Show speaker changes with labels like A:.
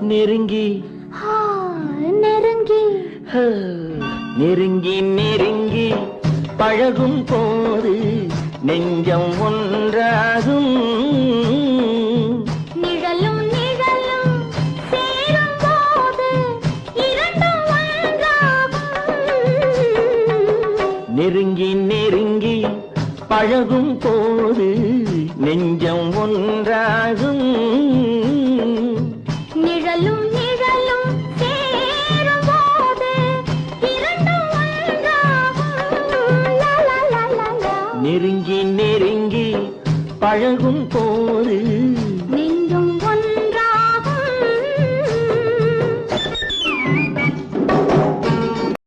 A: நெருங்கி.
B: நெருங்கி
A: நெருங்கி நெருங்கி. பழகும் போது நெஞ்சம்
B: ஒன்று
A: நெருங்கி நெருங்கி பழகும் போது நெஞ்சம் ஒன்றாகும்
B: நிழலும் நிழலும்.
A: நெருங்கி நெருங்கி பழகும் போது